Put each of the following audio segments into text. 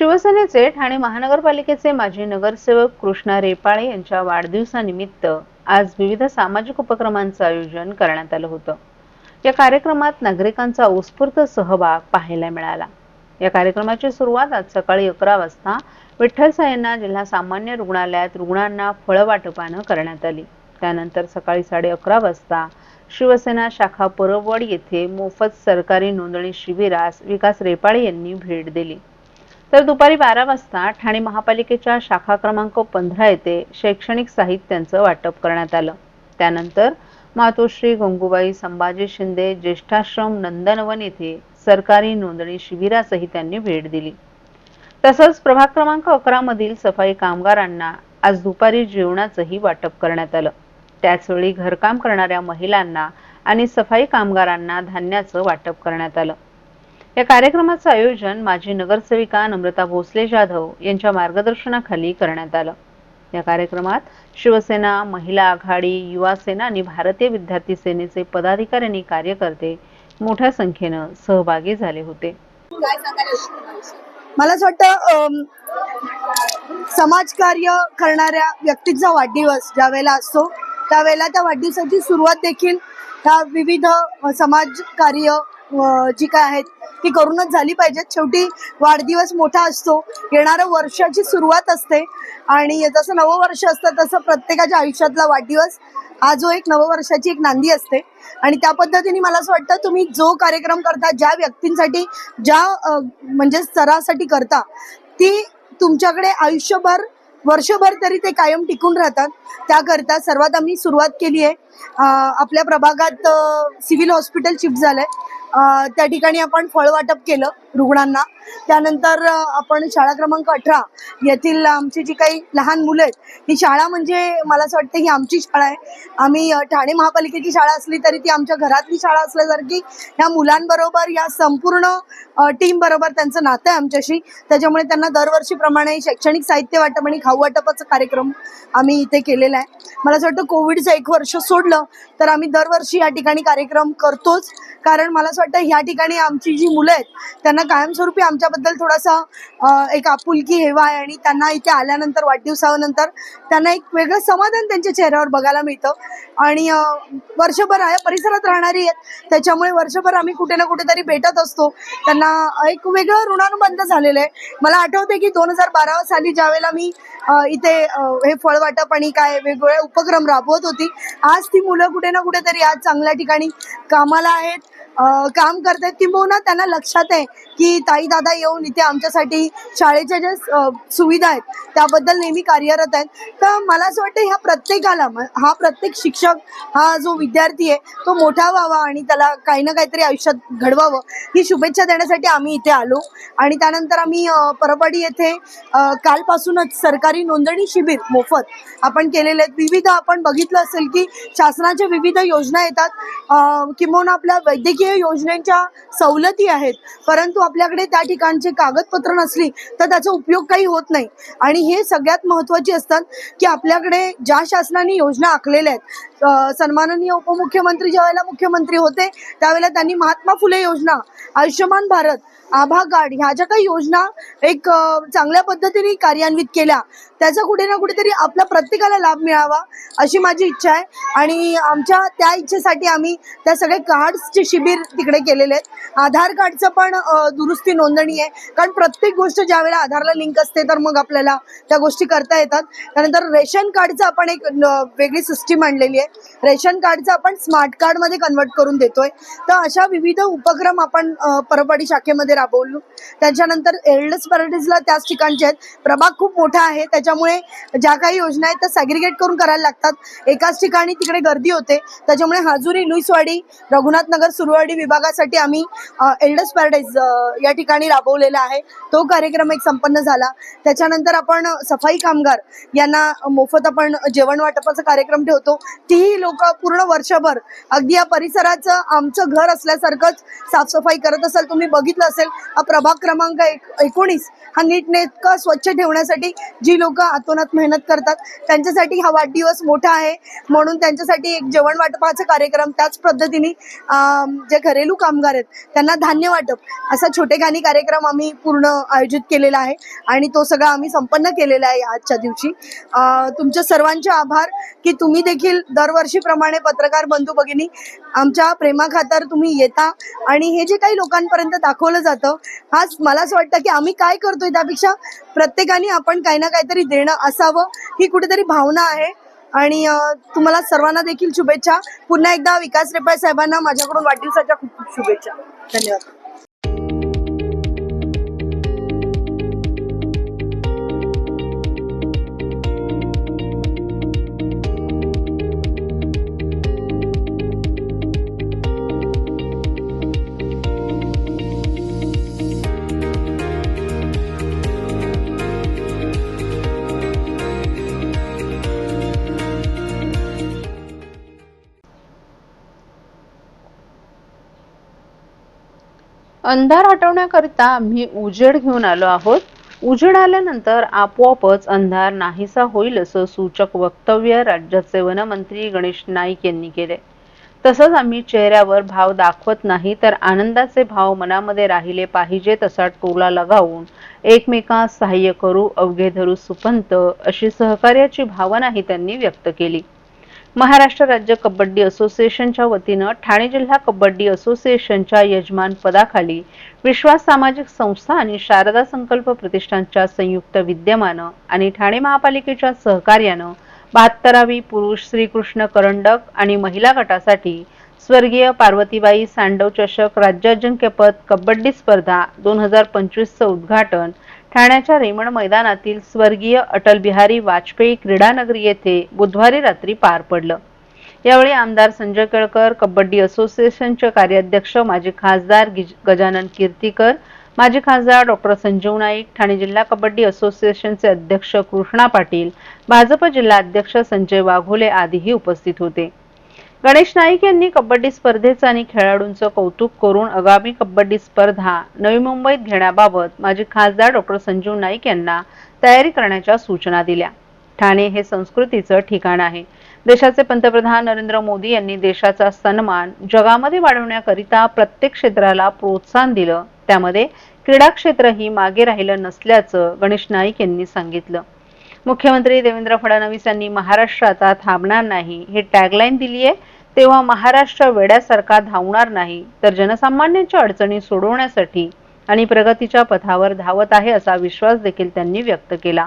शिवसेनेचे ठाणे महानगरपालिकेचे माजी नगरसेवक कृष्णा रेपाळे यांच्या वाढदिवसानिमित्त आज विविध सामाजिक उपक्रमांचं आयोजन करण्यात आलं होतं. या कार्यक्रमात नागरिकांचा उत्स्फूर्त सहभाग पाहायला मिळाला. या कार्यक्रमाची सुरुवात आज सकाळी अकरा वाजता विठ्ठल सायंना जिल्हा सामान्य रुग्णालयात रुग्णांना फळ वाटपानं करण्यात आली. त्यानंतर सकाळी साडे अकरा वाजता शिवसेना शाखा परवड येथे मोफत सरकारी नोंदणी शिबिरास विकास रेपाळे यांनी भेट दिली. तर दुपारी बारा वाजता ठाणे महापालिकेच्या शाखा क्रमांक पंधरा येथे शैक्षणिक साहित्यांचं वाटप करण्यात आलं. त्यानंतर मातोश्री गंगूबाई संभाजी शिंदे ज्येष्ठाश्रम नंदनवन येथे सरकारी नोंदणी शिबिरासही त्यांनी भेट दिली. तसंच प्रभाग क्रमांक अकरा मधील सफाई कामगारांना आज दुपारी जेवणाचंही वाटप करण्यात आलं. त्याचवेळी घरकाम करणाऱ्या महिलांना आणि सफाई कामगारांना धान्याचं वाटप करण्यात आलं. या कार्यक्रमाचं आयोजन माजी नगरसेविका नम्रता भोसले जाधव यांच्या मार्गदर्शनाखाली करण्यात आलं. या कार्यक्रमात शिवसेना महिला आघाडी युवा सेना आणि भारतीय विद्यार्थी सेनेचे पदाधिकारी आणि कार्यकर्ते मोठ्या संख्येनं सहभागी झाले होते. मला असं वाटतं समाजकार्य करणाऱ्या व्यक्तीचा वाढदिवस ज्या वेळेला असतो त्यावेळेला त्या वाढदिवसाची सुरुवात देखील ह्या विविध समाज समाजकार्य जी काय आहेत ती करूनच झाली पाहिजेत. शेवटी वाढदिवस मोठा असतो. येणाऱ्या वर्षाची सुरुवात असते. आणि जसं नववर्ष असतं तसं प्रत्येकाच्या आयुष्यातला वाढदिवस. हा जो एक नववर्षाची एक नांदी असते. आणि त्या पद्धतीने मला असं वाटतं तुम्ही जो कार्यक्रम करता ज्या व्यक्तींसाठी ज्या म्हणजे स्तरासाठी करता ती तुमच्याकडे आयुष्यभर वर्षभर तरी ते कायम टिकून राहतात. त्याकरता सर्वात आम्ही सुरुवात केली आहे. आपल्या प्रभागात सिव्हिल हॉस्पिटल शिफ्ट झालंय. त्या ठिकाणी आपण फळ वाटप केलं. रुग्णांना. त्यानंतर आपण शाळा क्रमांक अठरा येथील आमची जी काही लहान मुलं आहेत ही शाळा म्हणजे मला असं वाटतं ही आमची शाळा आहे. आम्ही ठाणे महापालिकेची शाळा असली तरी ती आमच्या घरातली शाळा असल्यासारखी ह्या मुलांबरोबर या संपूर्ण टीम बरोबर त्यांचं नातं आहे आमच्याशी. त्याच्यामुळे त्यांना दरवर्षीप्रमाणे शैक्षणिक साहित्य वाटप आणि खाऊ वाटपाचा कार्यक्रम आम्ही इथे केलेला आहे. मला असं वाटतं कोविडचं एक वर्ष सोडलं तर आम्ही दरवर्षी या ठिकाणी कार्यक्रम करतोच. कारण मला असं वाटतं ह्या ठिकाणी आमची जी मुलं आहेत त्यांना कायमस्वरूपी आमच्याबद्दल थोडासा एक आपुलकी हेवा आहे आणि त्यांना इथे आल्यानंतर वाढदिवसानंतर त्यांना एक वेगळं समाधान त्यांच्या चेहऱ्यावर बघायला मिळतं. आणि वर्षभर आहे परिसरात राहणारी आहेत. त्याच्यामुळे वर्षभर आम्ही कुठे ना कुठेतरी भेटत असतो. त्यांना एक वेगळं ऋणानुबंध झालेलं आहे. मला आठवते की दोन हजार बारा साली ज्यावेळेला मी इथे हे फळ वाटप आणि काय वेगवेगळे उपक्रम राबवत होती. आज ती मुलं कुठे ना कुठेतरी आज चांगल्या ठिकाणी कामाला आहेत. काम करतायत किंबहुना त्यांना लक्षात आहे की ताई दादा येऊन इथे आमच्यासाठी शाळेच्या ज्या सुविधा आहेत त्याबद्दल नेहमी कार्यरत आहेत. तर मला असं वाटतं ह्या प्रत्येकाला हा प्रत्येक शिक्षक हा जो विद्यार्थी आहे तो मोठा व्हावा आणि त्याला काही ना काहीतरी आयुष्यात घडवावं ही शुभेच्छा देण्यासाठी आम्ही इथे आलो. आणि त्यानंतर आम्ही अ, परवाडी येथे कालपासूनच सरकारी नोंदणी शिबिर मोफत आपण केलेले आहेत. विविध आपण बघितलं असेल की शासनाच्या विविध योजना येतात. किंबहुना आपल्या वैद्यकीय योजनेच्या सवलती आहेत. परंतु आपल्याकडे त्या ठिकाणचे कागदपत्र नसली तर त्याचा उपयोग काही होत नाही. आणि हे सगळ्यात महत्त्वाची असतात की आपल्याकडे ज्या शासनाने योजना आखलेल्या आहेत सन्माननीय उपमुख्यमंत्री ज्यावेळेला मुख्यमंत्री होते त्यावेळेला त्यांनी महात्मा फुले योजना आयुष्यमान भारत आभा कार्ड ह्या ज्या काही योजना एक चांगल्या पद्धतीने कार्यान्वित केल्या त्याचा कुठे ना कुठेतरी आपल्या प्रत्येकाला लाभ मिळावा अशी माझी इच्छा आहे. आणि आमच्या त्या इच्छेसाठी आम्ही त्या सगळे कार्ड्सचे शिबिर तिकडे केलेले आहेत. आधार कार्डचं पण दुरुस्ती नोंदणी आहे. कारण प्रत्येक गोष्ट ज्या वेळेला आधारला लिंक असते तर मग आपल्याला त्या गोष्टी करता येतात. त्यानंतर रेशन कार्डचं आपण एक वेगळी सिस्टीम आणलेली आहे. रेशन कार्डचं आपण स्मार्ट कार्डमध्ये कन्वर्ट करून देतोय. तर अशा विविध उपक्रम आपण परपाडी शाखेमध्ये राबवलो. त्याच्यानंतर एल्डस पॅराडाईजला त्याच ठिकाणचे आहेत. प्रभाग खूप मोठा आहे. त्याच्यामुळे ज्या काही योजना आहेत त्या सॅग्रिगेट करून करायला लागतात. एकाच ठिकाणी तिकडे गर्दी होते. त्याच्यामुळे हाजुरी लुईसवाडी रघुनाथ नगर सुरवाडी विभागासाठी आम्ही एल्डस पॅराडाईज या ठिकाणी राबवलेला आहे. तो कार्यक्रम एक संपन्न झाला. त्याच्यानंतर आपण सफाई कामगार यांना मोफत आपण जेवण वाटपाचा कार्यक्रम ठेवतो. तीही लोक पूर्ण वर्षभर अगदी या परिसराचं आमचं घर असल्यासारखंच साफसफाई करत असाल तुम्ही बघितलं असेल प्रभाग क्रमांक एक एकोणीस. हा नीटनेटकं स्वच्छ ठेवण्यासाठी जी लोक आतोनात मेहनत करतात त्यांच्यासाठी हा वाढदिवस मोठा आहे. म्हणून त्यांच्यासाठी एक जेवण वाटपाचा कार्यक्रम त्याच पद्धतीने जे घरेलू कामगार आहेत त्यांना धान्य वाटप असा छोटेखानी कार्यक्रम आम्ही पूर्ण आयोजित केलेला आहे. आणि तो सगळा आम्ही संपन्न केलेला आहे आजच्या दिवशी. तुमच्या सर्वांचे आभार की तुम्ही देखील दरवर्षीप्रमाणे पत्रकार बंधू भगिनी आमच्या प्रेमाखातर तुम्ही येता. आणि हे जे काही लोकांपर्यंत दाखवलं जातं हाच मला असं वाटतं की आम्ही काय करतोय त्यापेक्षा प्रत्येकाने आपण काही ना काहीतरी देणं असावं ही कुठेतरी भावना आहे. आणि तुम्हाला सर्वांना देखील शुभेच्छा. पुन्हा एकदा विकास रेपाय साहेबांना माझ्याकडून वाढदिवसाच्या खूप खूप शुभेच्छा. धन्यवाद. अंधार हटवण्याकरिता आम्ही उजेड घेऊन आलो आहोत. उजेड आल्यानंतर आपोआपच अंधार नाहीसा होईल असं सूचक वक्तव्य राज्याचे वनमंत्री गणेश नाईक यांनी केले. तसंच आम्ही चेहऱ्यावर भाव दाखवत नाही तर आनंदाचे भाव मनामध्ये राहिले पाहिजे तसा टोला लगावून एकमेकांस सहाय्य करू अवघे धरू सुपंत अशी सहकार्याची भावनाही त्यांनी व्यक्त केली. महाराष्ट्र राज्य कबड्डी असोसिएशनच्या वतीनं ठाणे जिल्हा कबड्डी असोसिएशनच्या यजमान पदाखाली विश्वास सामाजिक संस्था आणि शारदा संकल्प प्रतिष्ठानच्या संयुक्त विद्यमानं आणि ठाणे महापालिकेच्या सहकार्यानं बहात्तरावी पुरुष श्रीकृष्ण करंडक आणि महिला गटासाठी स्वर्गीय पार्वतीबाई सांडव चषक राज्याजिंक्यपद कबड्डी स्पर्धा दोन हजार पंचवीसचं उद्घाटन ठाण्याच्या रेमण मैदानातील स्वर्गीय अटल बिहारी वाजपेयी क्रीडानगरी येथे बुधवारी रात्री पार पडलं. यावेळी आमदार संजय केळकर कबड्डी असोसिएशनचे कार्याध्यक्ष माजी खासदार गिज- गजानन कीर्तीकर माजी खासदार डॉक्टर संजीव नाईक ठाणे जिल्हा कबड्डी असोसिएशनचे अध्यक्ष कृष्णा पाटील भाजप जिल्हा अध्यक्ष संजय वाघोले आदीही उपस्थित होते. गणेश नाईक यांनी कबड्डी स्पर्धेचं आणि खेळाडूंचं कौतुक करून आगामी कबड्डी स्पर्धा नवी मुंबईत घेण्याबाबत माजी खासदार डॉक्टर संजीव नाईक यांना तयारी करण्याच्या सूचना दिल्या. ठाणे हे संस्कृतीचं ठिकाण आहे. देशाचे पंतप्रधान नरेंद्र मोदी यांनी देशाचा सन्मान जगामध्ये वाढवण्याकरिता प्रत्येक क्षेत्राला प्रोत्साहन दिलं. त्यामध्ये क्रीडा क्षेत्रही मागे राहिलं नसल्याचं गणेश नाईक यांनी सांगितलं. मुख्यमंत्री देवेंद्र फडणवीस यांनी महाराष्ट्र आता थांबणार नाही. हे टॅगलाईन दिली आहे तेव्हा महाराष्ट्र वेड्यासारखा धावणार नाही. तर जनसामान्यांच्या अडचणी सोडवण्यासाठी आणि प्रगतीच्या पथावर धावत आहे असा विश्वास देखील त्यांनी व्यक्त केला.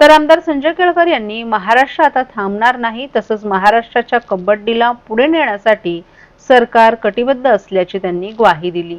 तर आमदार संजय केळकर यांनी महाराष्ट्र आता थांबणार नाही तसंच महाराष्ट्राच्या कबड्डीला पुढे नेण्यासाठी सरकार कटिबद्ध असल्याची त्यांनी ग्वाही दिली.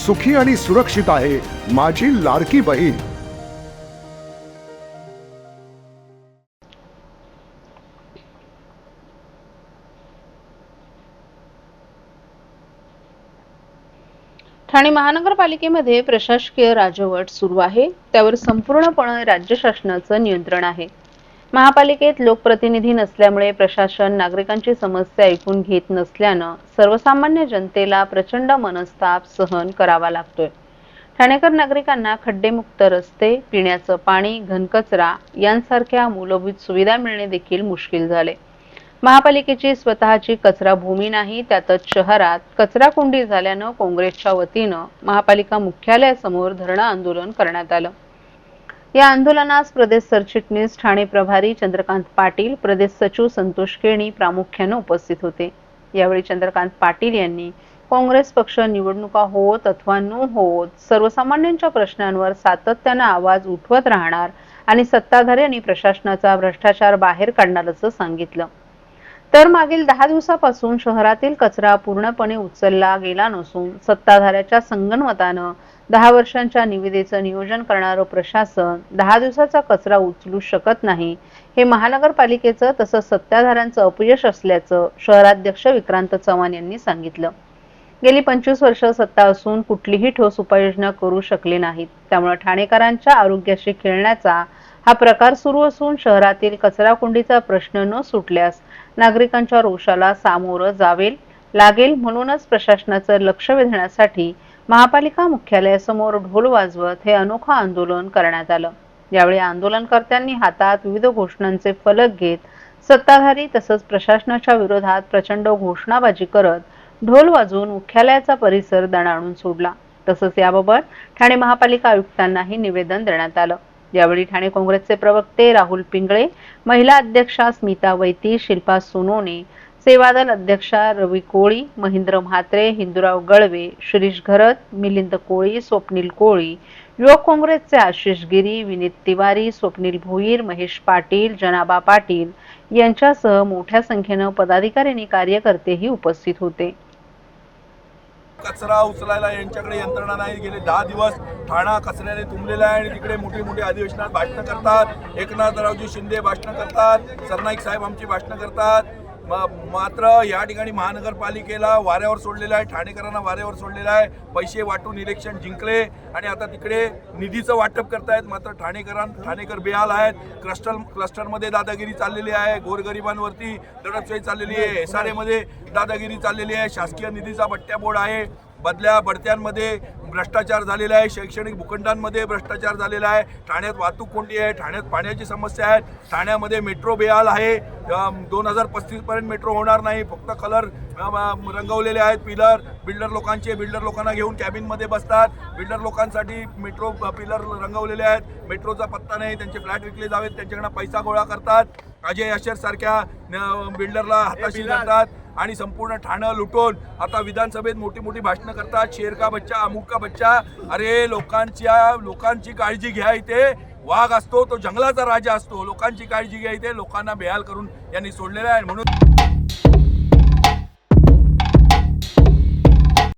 सुखी आणि सुरक्षित आहे माझी लाडकी बहीण. ठाणे महानगरपालिकेमध्ये प्रशासकीय राजवट सुरू आहे. त्यावर संपूर्णपणे राज्य शासनाचं नियंत्रण आहे. महापालिकेत लोकप्रतिनिधी नसल्यामुळे प्रशासन नागरिकांची समस्या ऐकून घेत नसल्यानं सर्वसामान्य जनतेला प्रचंड मनस्ताप सहन करावा लागतोय. ठाणेकर नागरिकांना खड्डेमुक्त रस्ते पिण्याचं पाणी घनकचरा यांसारख्या मूलभूत सुविधा मिळणे देखील मुश्किल झाले. महापालिकेची स्वतःची कचरा भूमी नाही त्यातच शहरात कचरा कुंडी झाल्यानं काँग्रेसच्या वतीनं महापालिका मुख्यालयासमोर धरणं आंदोलन करण्यात आलं. या आंदोलनास प्रदेश सरचिटणीस ठाणे प्रभारी चंद्रकांत पाटील प्रदेश सचिव संतोष केणी प्रामुख्याने उपस्थित होते. यावेळी चंद्रकांत पाटील यांनी काँग्रेस पक्ष निवडणुका होत अथवा न होत सर्वसामान्यांच्या प्रश्नांवर सातत्यानं आवाज उठवत राहणार आणि सत्ताधारी आणि प्रशासनाचा भ्रष्टाचार बाहेर काढणार असं सांगितलं. तर मागील दहा दिवसापासून शहरातील कचरा पूर्णपणे उचलला गेला नसून सत्ताधाऱ्याच्या संगणमतानं दहा वर्षांच्या निविदेचं नियोजन करणारं प्रशासन दहा दिवसाचा कचरा उचलू शकत नाही हे महानगरपालिकेचं तसंच सत्ताधाऱ्यांचं अपयश असल्याचं शहराध्यक्ष विक्रांत चव्हाण यांनी सांगितलं. गेली पंचवीस वर्ष सत्ता असून कुठलीही ठोस उपाययोजना करू शकले नाहीत. त्यामुळे ठाणेकरांच्या आरोग्याशी खेळण्याचा हा प्रकार सुरू असून शहरातील कचरा कुंडीचा प्रश्न न सुटल्यास नागरिकांच्या रोषाला सामोरं जावेल लागेल म्हणूनच प्रशासनाचं लक्ष वेधण्यासाठी महापालिका मुख्यालयासमोर ढोल वाजवत हे अनोखं आंदोलन करण्यात आलं. यावेळी आंदोलनकर्त्यांनी हातात विविध घोषणांचे फलक घेत सत्ताधारी तसंच प्रशासनाच्या विरोधात प्रचंड घोषणाबाजी करत ढोल वाजवून मुख्यालयाचा परिसर दणाणून सोडला. तसंच याबाबत ठाणे महापालिका आयुक्तांनाही निवेदन देण्यात आलं. यावेळी ठाणे काँग्रेसचे प्रवक्ते राहुल पिंगळे महिला अध्यक्षा स्मिता वैती शिल्पा सोनोने सेवादल अध्यक्षा रवी कोळी महेंद्र म्हात्रे हिंदुराव गळवे शिरीष घरत मिलिंद कोळी स्वप्नील कोळी युवक काँग्रेसचे आशिष गिरी विनीत तिवारी स्वप्नील भोईर महेश पाटील जनाबा पाटील यांच्यासह मोठ्या संख्येनं पदाधिकारी आणि कार्यकर्तेही उपस्थित होते. कचरा उचलायला यांच्याकडे यंत्रणा नाही. गेले दहा दिवस ठाणा कचऱ्याने तुंबलेला आहे आणि तिकडे मोठी मोठी अधिवेशनात भाषणं करतात. एकनाथरावजी शिंदे भाषणं करतात. सरनाईक साहेब आमची भाषणं करतात. मात्र या ठिकाणी महानगरपालिकेला वाऱ्यावर सोडलेलं आहे ठाणेकरांना वाऱ्यावर सोडलेलं आहे. पैसे वाटून इलेक्शन जिंकले आणि आता तिकडे निधीचं वाटप करतायत. मात्र ठाणेकरां ठाणेकर बेहाल आहेत. क्लस्टर क्लस्टरमध्ये दादागिरी चाललेली आहे. गोरगरिबांवरती दडपशाही चाललेली आहे. एस आर एमध्ये दादागिरी चाललेली आहे. शासकीय निधीचा बट्ट्याबोर्ड आहे. बदल्या बढत्यांमध्ये भ्रष्टाचार झालेला आहे शैक्षणिक भूखंडांमध्ये भ्रष्टाचार झालेला आहे ठाण्यात वाहतूक कोंडी आहे ठाण्यात पाण्याची समस्या आहे ठाण्यामध्ये मेट्रो बेहाल आहे दोन हजार पस्तीसपर्यंत मेट्रो होणार नाही फक्त कलर रंगवलेले आहेत पिलर बिल्डर लोकांचे बिल्डर लोकांना घेऊन कॅबिनमध्ये बसतात बिल्डर लोकांसाठी मेट्रो पिलर रंगवलेले आहेत मेट्रोचा पत्ता नाही त्यांचे फ्लॅट विकले जावेत त्यांच्याकडनं पैसा गोळा करतात अजय अशर सारख्या बिल्डरला हाताशी धरतात. आणि संपूर्ण ठाणं लुटून आता विधानसभेत मोठी मोठी भाषणं करतात. शेर का बच्चा अमुक का बच्चा. अरे लोकांच्या लोकांची काळजी घ्या इथे. वाघ असतो तो जंगलाचा राजा असतो. लोकांची काळजी घ्या इथे. लोकांना बेहाल करून यांनी सोडलेला आहे म्हणून